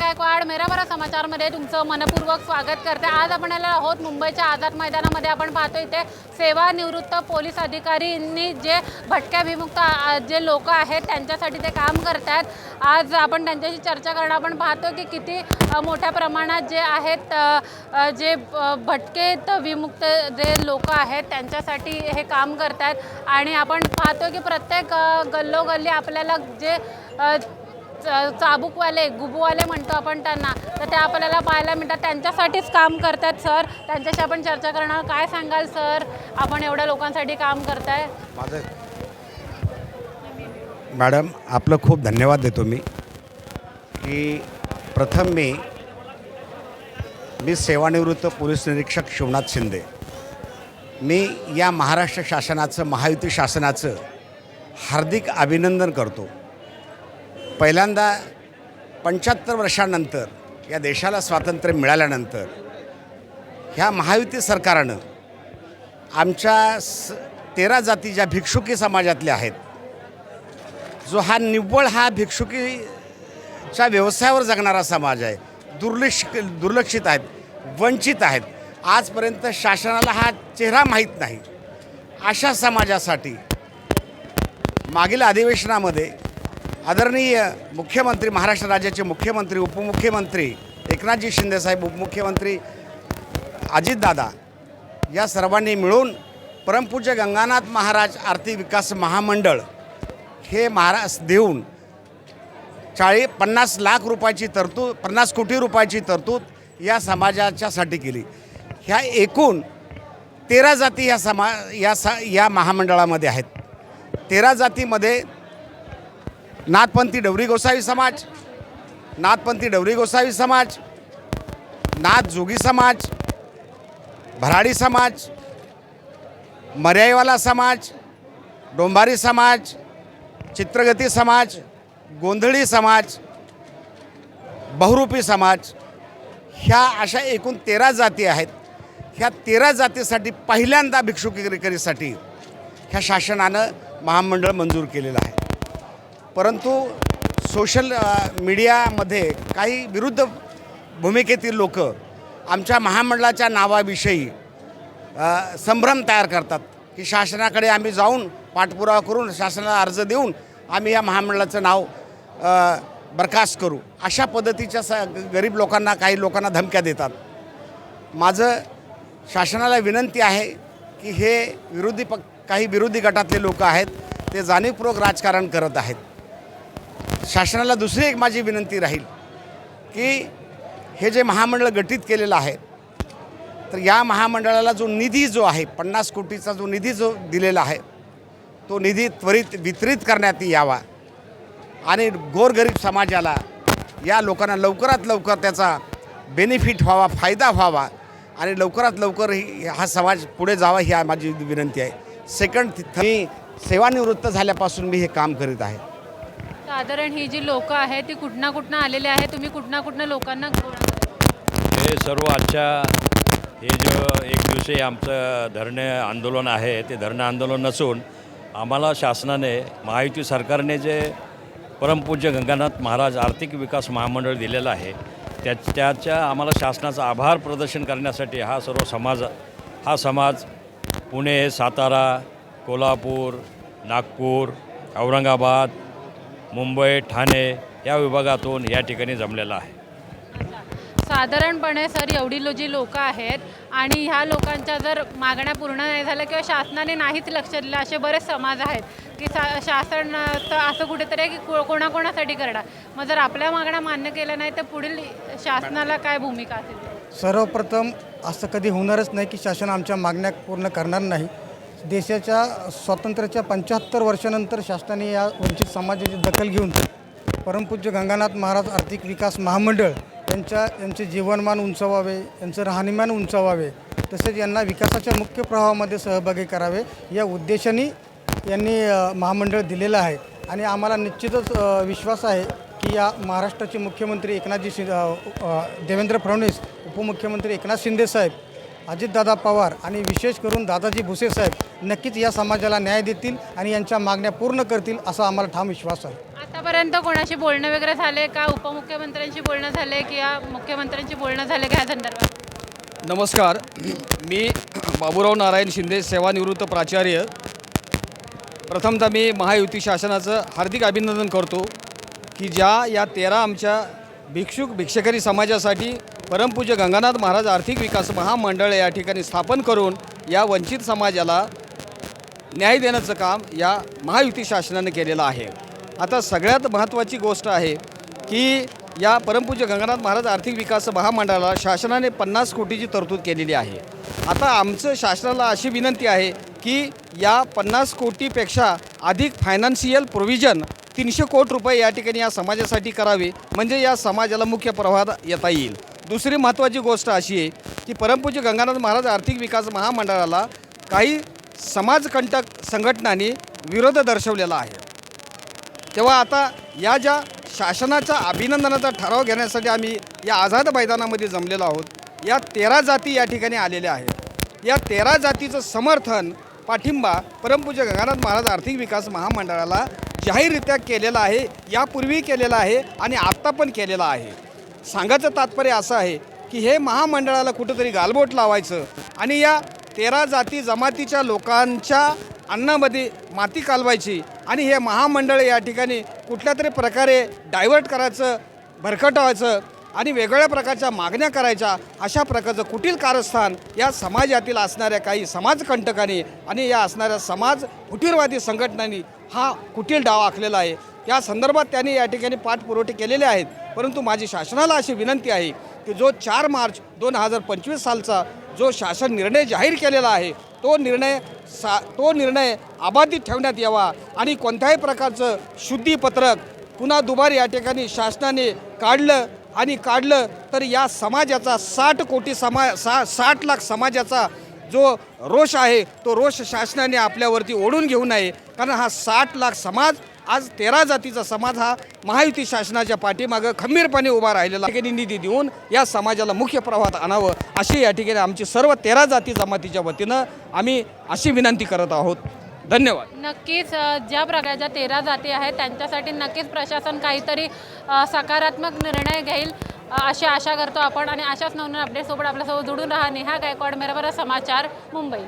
गायकवाड मेराबरा समाचारमध्ये तुमचं मनपूर्वक स्वागत करते. आज आपण आलेलो आहोत मुंबईच्या आझाद मैदानामध्ये. आपण पाहतो इथे सेवानिवृत्त पोलीस अधिकारींनी जे भटक्या विमुक्त जे लोक आहेत त्यांच्यासाठी ते काम करत आहेत आज आपण त्यांच्याशी चर्चा करणं. आपण पाहतो की किती मोठ्या प्रमाणात जे आहेत जे भटकेत विमुक्त जे लोक आहेत त्यांच्यासाठी हे काम करत आहेत आणि आपण पाहतो की प्रत्येक गल्लोगल्ली आपल्याला जे च- चाबूकवाले गुबूवाले म्हणतो आपण त्यांना तर ते आपल्याला पाहायला मिळतात. त्यांच्यासाठीच काम करतात सर. त्यांच्याशी आपण चर्चा करणार. काय सांगाल सर? आपण एवढ्या लोकांसाठी काम करताय. माझं मॅडम आपलं खूप धन्यवाद देतो मी. की प्रथम मी मी सेवानिवृत्त पोलीस निरीक्षक शिवनाथ शिंदे. मी या महाराष्ट्र शासनाचं महायुती शासनाचं हार्दिक अभिनंदन करतो. पहिल्यांदा पंच्याहत्तर वर्षानंतर या देशाला स्वातंत्र्य मिळाल्यानंतर ह्या महायुती सरकारनं आमच्या स तेरा जाती ज्या भिक्षुकी समाजातल्या आहेत जो हा निव्वळ हा भिक्षुकीच्या व्यवसायावर जगणारा समाज आहे दुर्लक्ष दुर्लक्षित आहेत वंचित आहेत आजपर्यंत शासनाला हा चेहरा माहीत नाही. अशा समाजासाठी मागील अधिवेशनामध्ये आदरणीय मुख्यमंत्री महाराष्ट्र राज्याचे मुख्यमंत्री उपमुख्यमंत्री एकनाथजी शिंदेसाहेब उपमुख्यमंत्री अजितदादा या सर्वांनी मिळून परमपूज्य गंगानाथ महाराज आर्थिक विकास महामंडळ हे महाराज देऊन चाळी पन्नास लाख रुपयाची तरतूद पन्नास कोटी रुपयाची तरतूद या समाजाच्यासाठी केली. ह्या एकूण तेरा जाती या समा या सा या महामंडळामध्ये आहेत. तेरा जातीमध्ये नाथपंथी डवरी गोसावी समाज. नाथपंथी डवरी गोसावी समाज. नाथ जोगी समाज. भराडी समाज. मर्याईवाला समाज. डोंबारी समाज. चित्रगती समाज. गोंधळी समाज. बहुरूपी समाज. ह्या अशा एकूण तेरा जाती आहेत. ह्या तेरा जातीसाठी पहिल्यांदा भिक्षुकीकरीसाठी ह्या शासनानं महामंडळ मंजूर केलेलं आहे. परंतु सोशल मीडियामध्ये काही विरुद्ध भूमिकेतील लोक आमच्या महामंडळाच्या नावाविषयी संभ्रम तयार करतात की शासनाकडे आम्ही जाऊन पाठपुरावा करून शासनाला अर्ज देऊन आम्ही या महामंडळाचं नाव बरखास्त करू. अशा पद्धतीच्या स गरीब लोकांना काही लोकांना धमक्या देतात. माझं शासनाला विनंती आहे की हे विरोधी पक काही विरोधी गटातले लोक आहेत ते जाणीवपूर्वक राजकारण करत आहेत. शासनाला दुसरी एक माझी विनंती राहील की हे जे महामंडळ गठीत केलेलं आहे तर या महामंडळाला जो निधी जो आहे पन्नास कोटीचा जो निधी जो दिलेला आहे तो निधी त्वरित वितरित करण्यात यावा आणि गोरगरीब समाजाला या लोकांना लवकरात लवकर त्याचा बेनिफिट व्हावा फायदा व्हावा आणि लवकरात लवकर ही हा समाज पुढे जावा ही माझी विनंती आहे. सेकंड मी सेवानिवृत्त झाल्यापासून मी हे काम करीत आहे. साधारण ही जी लोक आहेत ती कुठना कुठनं आलेली आहे तुम्ही कुठना कुठनं लोकांना हे सर्व आजच्या हे जो एक दिवशी आमचं धरणे आंदोलन आहे ते धरणे आंदोलन नसून आम्हाला शासनाने महायुती सरकारने जे परमपूज्य गंगानाथ महाराज आर्थिक विकास महामंडळ दिलेलं आहे त्या त्याच्या आम्हाला शासनाचा आभार प्रदर्शन करण्यासाठी हा सर्व समाज हा समाज पुणे सातारा कोल्हापूर नागपूर औरंगाबाद मुंबई ठाणे या विभागातून या ठिकाणी जमलेला आहे. साधारणपणे सर एवढी लो जी लोक आहेत आणि ह्या लोकांच्या जर मागण्या पूर्ण नाही झाल्या किंवा शासनाने नाहीच लक्ष दिलं असे बरेच समाज आहेत की सा शासन असं कुठेतरी आहे की को कोणाकोणासाठी करणार? मग जर आपल्या मागण्या मान्य केल्या नाही तर पुढील शासनाला काय भूमिका असेल? सर्वप्रथम असं कधी होणारच नाही की शासन आमच्या मागण्या पूर्ण करणार नाही. देशाच्या स्वातंत्र्याच्या पंच्याहत्तर वर्षानंतर शासनाने या वंचित समाजाची दखल घेऊन परमपूज्य गंगानाथ महाराज आर्थिक विकास महामंडळ यांच्या यांचे जीवनमान उंचावावे यांचं राहणीमान उंचावावे तसेच यांना विकासाच्या मुख्य प्रवाहामध्ये सहभागी करावे या उद्देशाने यांनी महामंडळ दिलेलं आहे. आणि आम्हाला निश्चितच विश्वास आहे की या महाराष्ट्राचे मुख्यमंत्री एकनाथजी शिंदे देवेंद्र फडणवीस उपमुख्यमंत्री एकनाथ शिंदेसाहेब अजितदादा पवार आणि विशेष करून दादाजी भुसे साहेब नक्कीच या समाजाला न्याय देतील आणि यांच्या मागण्या पूर्ण करतील असा आम्हाला ठाम विश्वास आहे. आतापर्यंत कोणाशी बोलणं वगैरे झाले का? उपमुख्यमंत्र्यांशी बोलणं झाले किंवा मुख्यमंत्र्यांशी बोलणं झाले का या संदर्भात? नमस्कार. मी बाबूराव नारायण शिंदे सेवानिवृत्त प्राचार्य. प्रथमतः मी महायुती शासनाचं हार्दिक अभिनंदन करतो की ज्या या तेरा आमच्या भिक्षुक भिक्षकरी समाजासाठी परमपूज्य गंगानाथ महाराज आर्थिक विकास महामंडळ या ठिकाणी स्थापन करून या वंचित समाजाला न्याय देण्याचं काम या महायुती शासनाने केलेलं आहे. आता सगळ्यात महत्त्वाची गोष्ट आहे की या परमपूज्य गंगानाथ महाराज आर्थिक विकास महामंडळाला शासनाने पन्नास कोटीची तरतूद केलेली आहे. आता आमचं शासनाला अशी विनंती आहे की या पन्नास कोटीपेक्षा अधिक फायनान्शियल प्रोव्हिजन तीनशे कोटी रुपये या ठिकाणी या समाजासाठी करावे म्हणजे या समाजाला मुख्य प्रवाहात येता येईल. दुसरी महत्त्वाची गोष्ट अशी आहे की परमपूज्य गंगानाथ महाराज आर्थिक विकास महामंडळाला काही समाजकंटक संघटनांनी विरोध दर्शवलेला आहे. तेव्हा आता या ज्या शासनाच्या अभिनंदनाचा ठराव घेण्यासाठी आम्ही या आझाद मैदानामध्ये जमलेलो आहोत या तेरा जाती या ठिकाणी आलेल्या आहेत. या तेरा जातीचं समर्थन पाठिंबा परमपूज्य गंगानाथ महाराज आर्थिक विकास महामंडळाला जाहीररित्या केलेला आहे यापूर्वी केलेला आहे आणि आत्ता पण केलेला आहे. सांगायचं तात्पर्य असं आहे की हे महामंडळाला कुठंतरी गालबोट लावायचं आणि या तेरा जाती जमातीच्या लोकांच्या अन्नामध्ये माती कालवायची आणि हे महामंडळ या ठिकाणी कुठल्या तरी प्रकारे डायव्हर्ट करायचं भरकटवायचं आणि वेगवेगळ्या प्रकारच्या मागण्या करायच्या अशा प्रकारचं कुटील कारस्थान या समाजातील असणाऱ्या काही समाजकंटकांनी आणि या असणाऱ्या समाज फुटीरवादी संघटनांनी हा कुटील डाव आखलेला आहे. या संदर्भात त्यांनी या ठिकाणी पाठपुरवठे केलेले आहेत. परंतु माझी शासनाला अशी विनंती आहे की जो चार मार्च दोन हजार पंचवीस सालचा जो शासन निर्णय जाहीर केलेला आहे तो निर्णय सा तो निर्णय अबाधित ठेवण्यात यावा आणि कोणत्याही प्रकारचं शुद्धीपत्रक पुन्हा दुबार या ठिकाणी शासनाने काढलं आणि काढलं तर या समाजाचा साठ कोटी समा सा साठ लाख समाजाचा जो रोष आहे तो रोष शासनाने आपल्यावरती ओढून घेऊ नये. कारण हा साठ लाख समाज आज तेरा जातीचा समाज हा महायुती शासनाच्या पाठीमागं खंबीरपणे उभा राहिलेला ठिकाणी निधी देऊन या समाजाला मुख्य प्रवाहात आणावं अशी या ठिकाणी आमची सर्व तेरा जाती जमातीच्या वतीनं आम्ही अशी विनंती करत आहोत. धन्यवाद. नक्कीच ज्या प्रकारच्या तेरा जाती आहेत त्यांच्यासाठी नक्कीच प्रशासन काहीतरी सकारात्मक निर्णय घेईल अशी आशा करतो आपण. आणि अशाच नवनवीन अपडेटसोबत आपल्यासोबत जुडून राहा. नेहा गायकवाड मेराबरा समाचार मुंबई.